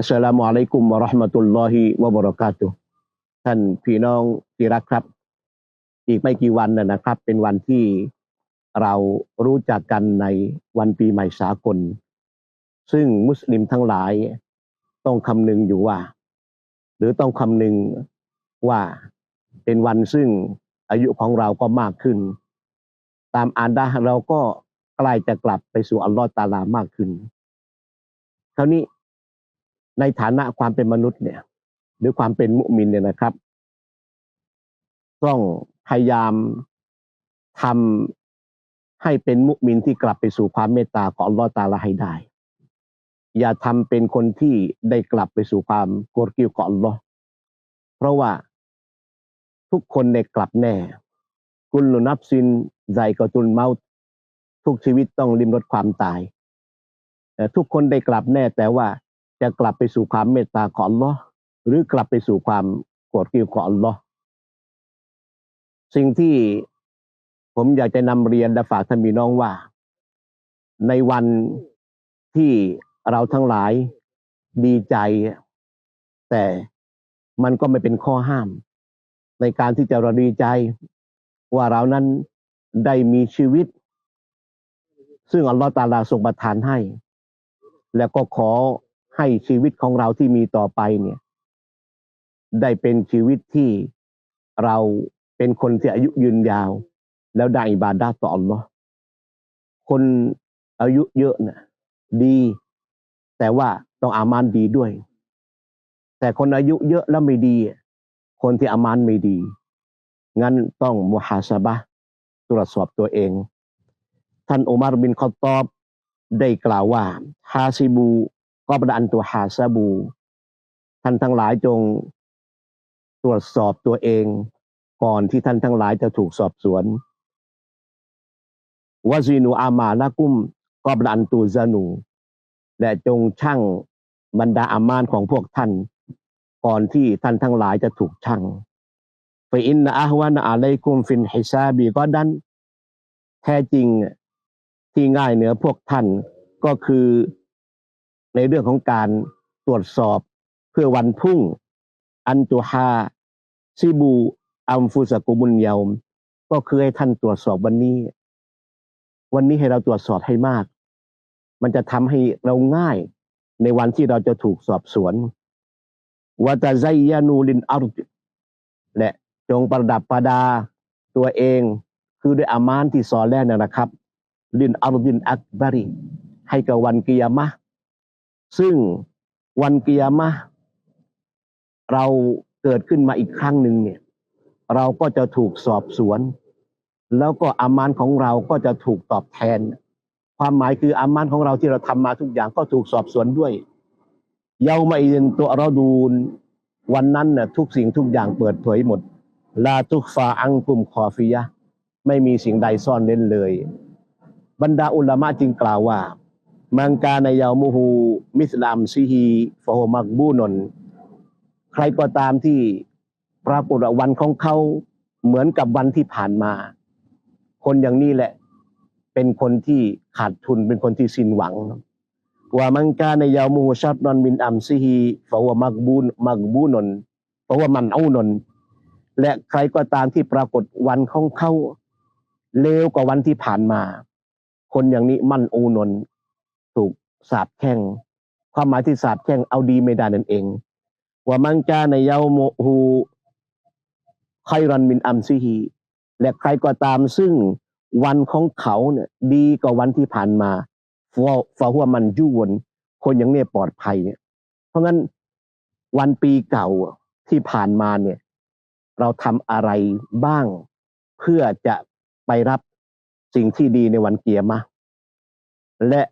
อัสสลามุอะลัยกุมวะราะห์มะตุลลอฮิวะบะเราะกาตุท่านพี่น้องที่รักครับ อีกไม่กี่วันนะนะครับ เป็นวันที่เรารู้จักกันในวันปีใหม่สากล ซึ่งมุสลิมทั้งหลายต้องคำนึงอยู่ว่า หรือต้องคำนึงว่าเป็นวันซึ่งอายุของเราก็มากขึ้น ตามอ่านได้เราก็ใกล้จะกลับไปสู่อัลลอฮ์ตาลามากขึ้น คราวนี้ ในฐานะความเป็นมนุษย์เนี่ย หรือความเป็นมุมินเนี่ยนะครับ ต้องพยายามทำให้เป็นมุมินที่กลับไปสู่ความเมตตาของอัลลอฮ์ตาลาให้ได้ อย่าทำเป็นคนที่ได้กลับไปสู่ความโกรธกิวของอัลลอฮ์เพราะว่าทุกคนได้กลับแน่ กุลลุนับซินใจกตุลเมาทุกชีวิตต้องริมรถความตายแต่ทุกคนได้กลับแน่แต่ว่า จะกลับไปสู่ความเมตตาของอัลลอฮ์หรือกลับไปสู่ความโกรธเกลียวของอัลลอฮ์สิ่งที่ผมอยากจะนำเรียนและฝากท่านพี่น้องว่า ในวันที่เราทั้งหลายดีใจ แต่มันก็ไม่เป็นข้อห้าม ในการที่จะเราดีใจ ว่าเรานั้นได้มีชีวิต ซึ่งอัลลอฮฺตาลาทรงประทานให้ แล้วก็ขอ ให้ชีวิตของเราที่มีต่อไปเนี่ย ได้เป็นชีวิตที่เราเป็นคนที่อายุยืนยาว แล้วได้อิบาดาต่ออัลลอฮ์คนอายุเยอะน่ะดี แต่ว่าต้องอามานดีด้วย แต่คนอายุเยอะแล้วไม่ดี คนที่อามานไม่ดี งั้นต้องมุฮาสบะตรวจสอบตัวเอง ท่านอุมารบินคอตตอบได้กล่าวว่าฮาซิบู ก็ประอันตัวฮาซาบู ท่านทั้งหลายจงตรวจสอบตัวเอง ก่อนที่ท่านทั้งหลายจะถูกสอบสวนวาซีนูอามาละกุมก็ประอันตูซานู และจงชั่งบรรดาอามานของพวกท่าน ก่อนที่ท่านทั้งหลายจะถูกชั่งฟอินนะอะฮวานะอะลัยกุมฟินฮิซาบีก็ดัน แท้จริงที่ง่ายเหนือพวกท่านก็คือ ในเรื่องของการตรวจสอบเพื่อวันพุ่ง อันตุฮาซิบูอัมฟุสกุบุญเยามก็คือให้ท่านตรวจสอบวันนี้ วันนี้ให้เราตรวจสอบให้มาก มันจะทำให้เราง่ายในวันที่เราจะถูกสอบสวนวาตาไซยานูลินอารุและจงประดับประดาตัวเอง คือด้วยอามานที่สอนแล้วนะครับ ลินอารุดินอักบารีให้กับวันกิยามะ ซึ่งวันเกิยามะเราเกิดขึ้นมาอีกครั้งหนึ่งเนี่ย เราก็จะถูกสอบสวน แล้วก็อามานของเราก็จะถูกตอบแทน ความหมายคืออามานของเราที่เราทำมาทุกอย่างก็ถูกสอบสวนด้วย เยามาอินตัวเราดูนวันนั้นน่ะทุกสิ่งทุกอย่างเปิดเผยหมด ลาทุกฟาอังกุมคอฟิยะไม่มีสิ่งใดซ่อนเล้นเลย บรรดาอุลามะจึงกล่าวว่า มังกาในยามูฮูมิสลามซิฮีฟโฮมักบูนน ใครก็ตามที่ปรากฏวันของเขาเหมือนกับวันที่ผ่านมา คนอย่างนี้แหละ เป็นคนที่ขาดทุนเป็นคนที่สิ้นหวังว่ามังกาในยามูชัดนอนมินอัมซิฮีฟโฮมักบูนมักบูนนเพราะว่ามันเอานน และใครก็ตามที่ปรากฏวันของเขาเลวกว่าวันที่ผ่านมา คนอย่างนี้มั่นอูนน ถูกสาบแช่ง ความหมายที่สาบแช่งเอาดีไม่ได้นั่นเอง ว่ามังจาในเยาโมฮูไครันมินอัมซิฮีและใครก็ตามซึ่งวันของเขาเนี่ย ดีกว่าวันที่ผ่านมาฟอฟาหัวมันยู่วนคนอย่างนี้ปลอดภัยเนี่ย เพราะงั้นวันปีเก่าที่ผ่านมาเนี่ย เราทำอะไรบ้าง เพื่อจะไปรับสิ่งที่ดีในวันเกียร์มาและ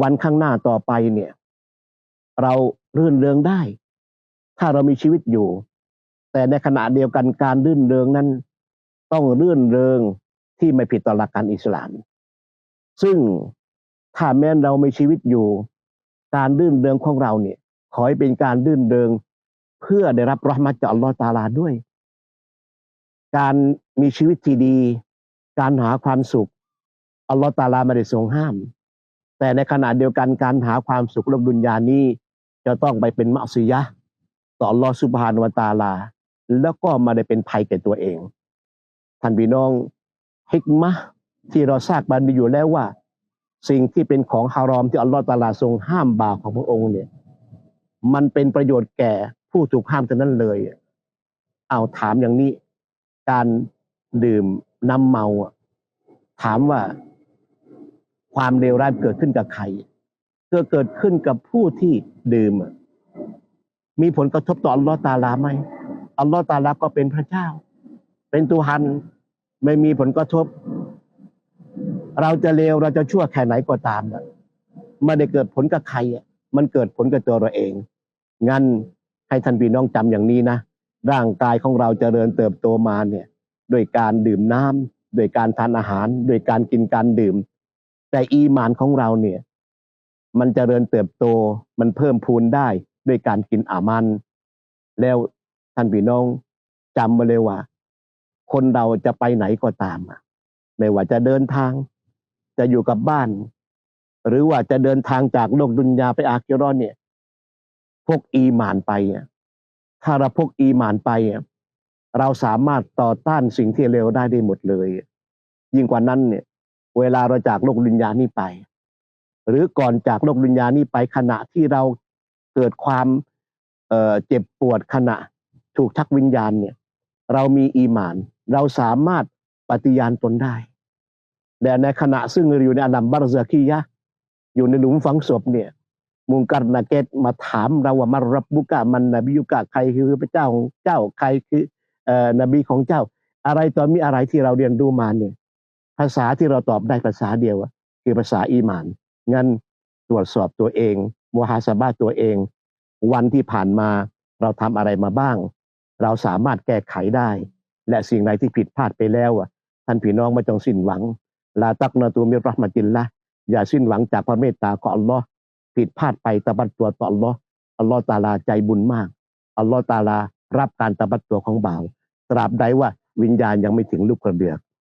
วันข้างหน้าต่อไปเนี่ย เรารื่นเริงได้ ถ้าเรามีชีวิตอยู่ แต่ในขณะเดียวกันการรื่นเริงนั้น ต้องรื่นเริงที่ไม่ผิดต่อหลักการอิสลาม ซึ่งถ้าแม้นเรามีชีวิตอยู่ การรื่นเริงของเราเนี่ย ขอให้เป็นการรื่นเริงเพื่อได้รับรหมัจากอัลลอฮฺตาลาด้วย การมีชีวิตที่ดี การหาความสุขอัลลอฮฺตาลาไม่ได้ทรงห้าม แต่ในขณะเดียวกันการหาความสุขโลกดุนยานี้ จะต้องไปเป็นมัสยะต่ออัลอสุบฮานวตาลา แล้วก็มาได้เป็นภัยแก่ตัวเอง ท่านพี่น้องฮิกมะที่เราทราบกันดีอยู่แล้วว่า สิ่งที่เป็นของฮารอมที่อัลลอฮ์ตาลาทรงห้ามบ่าวของพระองค์เนี่ย มันเป็นประโยชน์แก่ผู้ถูกห้ามเท่านั้นเลย เอาถามอย่างนี้ การดื่มน้ำเมาถามว่า ความเลวร้ายเกิดขึ้นกับใครก็เกิดขึ้นกับผู้ที่ดื่ม มีผลกระทบต่ออัลลอฮ์ตาลาไหมอัลลอฮ์ตาลาก็เป็นพระเจ้า เป็นตัวฮันไม่มีผลกระทบ เราจะเลวเราจะชั่วแค่ไหนก็ตามนะไม่ได้เกิดผลกับใครมันเกิดผลกับตัวเราเอง งั้นให้ท่านพี่น้องจำอย่างนี้นะร่างกายของเราจเจริญเติบโตมาเนี่ย โดยการดื่มน้ำโดยการทานอาหาร โดยการกินการดื่ม แต่อีมานของเราเนี่ย มันจเจริญเติบโตมันเพิ่มพูนได้ด้วยการกินอามัน แล้วท่านพี่น้องจำมาเลยว่า คนเราจะไปไหนก็ตามอะไม่ว่าจะเดินทาง จะอยู่กับบ้าน หรือว่าจะเดินทางจากโลกดุนยาไปอาคิเราะห์เนี่ย พวกอีหมานไปถ้าเราพกอีหมานไปเราสามารถต่อต้านสิ่งที่เลวได้ได้หมดเลย ยิ่งกว่านั้นเนี่ย เวลาเราจากโลกดุนยานี้ไป หรือก่อนจากโลกดุนยานี้ไปขณะที่เราเกิดความเเจ็บปวดขณะถูกทักวิญญาณเนี่ย เรามีอีหมาน เราสามารถปฏิญาณตนได้แต่ในขณะซึ่งอยู่ในอาลัมบารซาคียะอยู่ในหลุมฝังศพเนี่ย มุงกัรนาเกตมาถามเราว่ามารับบุกะมันนบียุกะใครคือพระเจ้าของเจ้าใครคือเอ่อนบีของเจ้า อะไรตอนมีอะไรที่เราเรียนรู้มาเนี่ย ภาษาที่เราตอบได้ภาษาเดียวคือภาษาอีหมาน งั้นตรวจสอบตัวเองมุฮาสบาตัวเอง วันที่ผ่านมาเราทำอะไรมาบ้าง เราสามารถแก้ไขได้ และสิ่งไหนที่ผิดพลาดไปแล้วอะท่านพี่น้องไม่ต้องสิ้นหวังลาตักนาตูมิรหมาตินละอย่าสิ้นหวังจากพระเมตตาของอัลลอฮ์ผิดพลาดไปตะบัดตัวต่ออัลลอฮ์อัลลอฮ์ตาลาใจบุญมากอัลลอฮ์ตาลารับการตะบัดตัวของบ่าว ตราบใดว่าวิญญาณยังไม่ถึงลูกกระเดือก